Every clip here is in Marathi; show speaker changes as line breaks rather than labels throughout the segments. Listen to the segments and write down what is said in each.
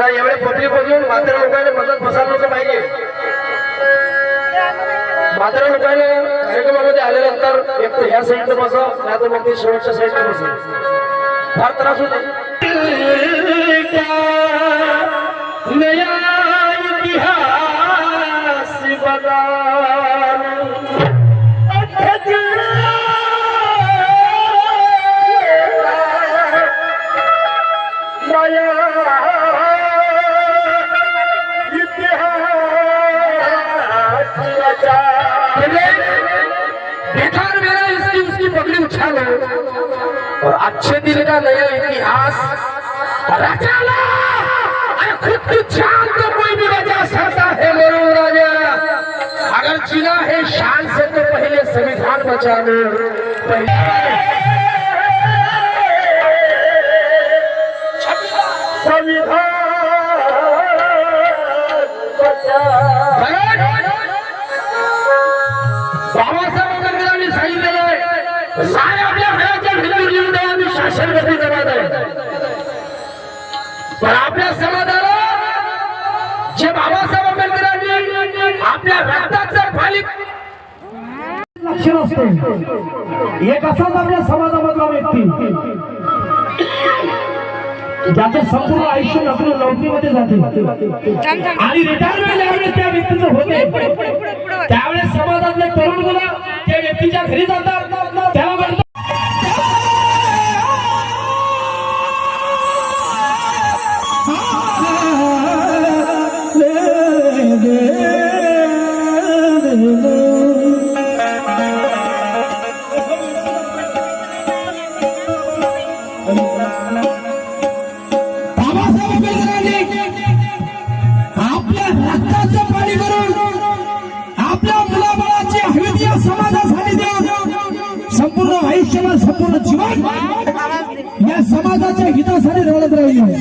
पगड़ी एवढे पब्लिक बघून म्हातारा लोकांना मदत बसायला पाहिजे. म्हातारा लोकांना कार्यक्रमामध्ये आल्यानंतर एक तर ह्या साईडला बसा नाही तर मग ते शेवटच्या साईडला बसा. फार त्रास होतो. और अच्छे दिन का नया इतिहास। रचा लो अरे खुद की जान तो कोई भी बचा सकता है मेरे राजा। अगर जीना है शान से तो पहले संविधान बचा लो पहले बाबासाहेब आंबेडकरांनी सांगितलेलं आहे सारे आपल्या घराच्या हिंदू जीवनाने आहे. पण आपल्या समाजाला जे बाबासाहेब आंबेडकरांनी आपल्या रक्ताचं खाली
लक्षण असतो एक असाच आपल्या समाजामधला व्यक्ती. ज्याचं संपूर्ण आयुष्य नोकरी नोकरीमध्ये जाते. आणि रिटायरमेंट ज्यावेळेस त्या व्यक्तीचं होते. त्यावेळेस समाजातले तरुण मुलं त्या व्यक्तीच्या घरी जातात. त्याला म्हणतात बाबासाहेब आंबेडकरांनी आपल्या रक्ताचं पाणी करून आपल्या मुलाबाळाची हळदी या समाजासाठी देऊन संपूर्ण आयुष्यभर संपूर्ण जीवन या समाजाच्या हितासाठी लढत राहिले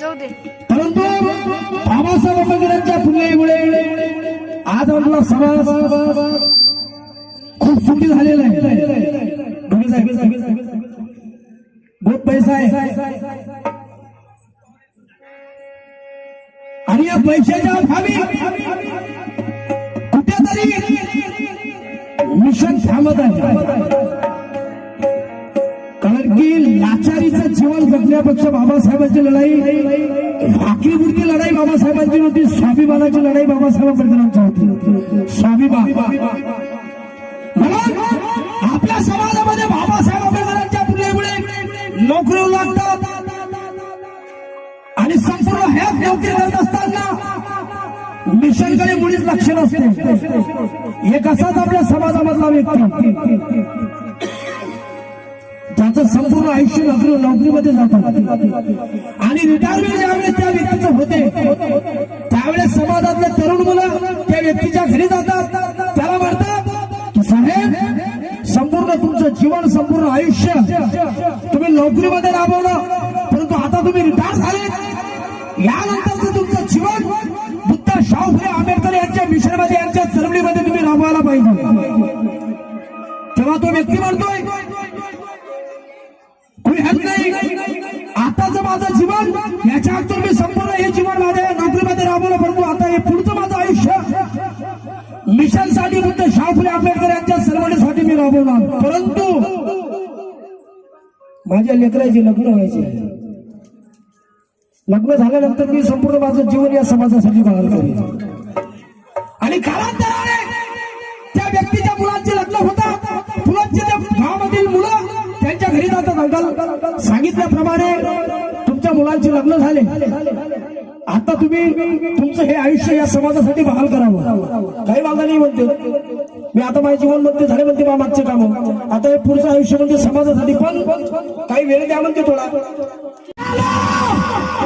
जाऊ दे
परंतु बाबासाहेब आंबेडकरांच्या पुण्यामुळे आज आपला समाज खूप सुखी झालेला आहे. बहुत पैसा आहे आणि या पैशाच्या खाली कुठेतरी मिशन थांबत आहे। कारण की लाचारीचं जीवन जगण्यापेक्षा बाबासाहेबांची लढाई भाकरीपुरती लढाई बाबासाहेबांची नव्हती स्वाभिमानाची लढाई बाबासाहेब होती। स्वाभिमान. आपल्या समाजामध्ये बाबासाहेब आंबेडकरांच्या पुढे नोकरी लागतात. आणि संपूर्ण ह्याच नोकरी करत असताना मिशनकडे मुळीच लक्ष नसते. एक असाच आपल्या समाजामधला व्यक्ती. त्याचं संपूर्ण आयुष्य नोकरी नोकरीमध्ये जातं. आणि रिटायरमेंट ज्यावेळेस त्या व्यक्तीचं होते त्यावेळेस समाजातले तरुण मुलं त्या व्यक्तीच्या घरी जातात. जीवन आयुष्य. तुम्ही नोकरीमध्ये राबवलं परंतु आता तुम्ही रिटायर झाले. यानंतरचं तुमचं जीवन बुद्ध शाहू फुले आंबेडकर यांच्या मिशनमध्ये यांच्या चळवळीमध्ये तुम्ही राबवायला पाहिजे. तेव्हा तो व्यक्ती म्हणतोय कोणी हत नाही. आताचं माझं जीवन याच्या अगोदर मी संपूर्ण हे जीवन माझ्या नोकरीमध्ये राबवलं परंतु आता हे पुढचं माझं आयुष्य. मिशनसाठी बुद्ध शाहफुले आंबेडकर यांच्या सर्वांसाठी मी राबवणार. परंतु माझ्या लेकराचे लग्न व्हायचे. लग्न झाल्यानंतर मी संपूर्ण माझं जीवन या समाजासाठी बहाल करेन. आणि कालांतराने त्या व्यक्तीच्या मुलांचे लग्न होतात. फुलांचे त्या गावामधील मुलं त्यांच्या घरी जातात. अंकल सांगितल्याप्रमाणे तुमच्या मुलांचे लग्न झाले. आता तुम्ही तुमचं हे आयुष्य या समाजासाठी बहाल करावं. काही वादा नाही म्हणते. मी आता माझ्या जीवनमध्ये झाले म्हणते बा मागचे काम. आता हे पुढचं आयुष्य म्हणजे समाजासाठी पण काही वेळ द्या म्हणते थोडा.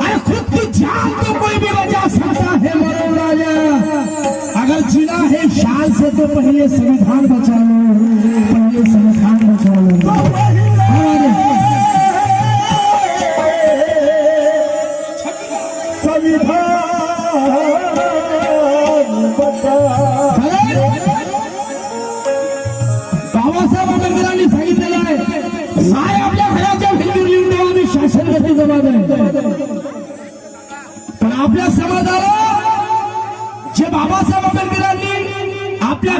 अरे खुद की जान तो कोई भी वजह सकता है मरो राजा. अगर जीना है शान से तो पहले संविधान बचा लो। पहले संविधान बचा लो। बाबासाहेब साय आपल्या घराच्या भिंतीवर लिहून ठेवा मी शासन करते जबाबदार पण आपल्या समाजाला जे बाबासाहेब आंबेडकरांनी आपल्या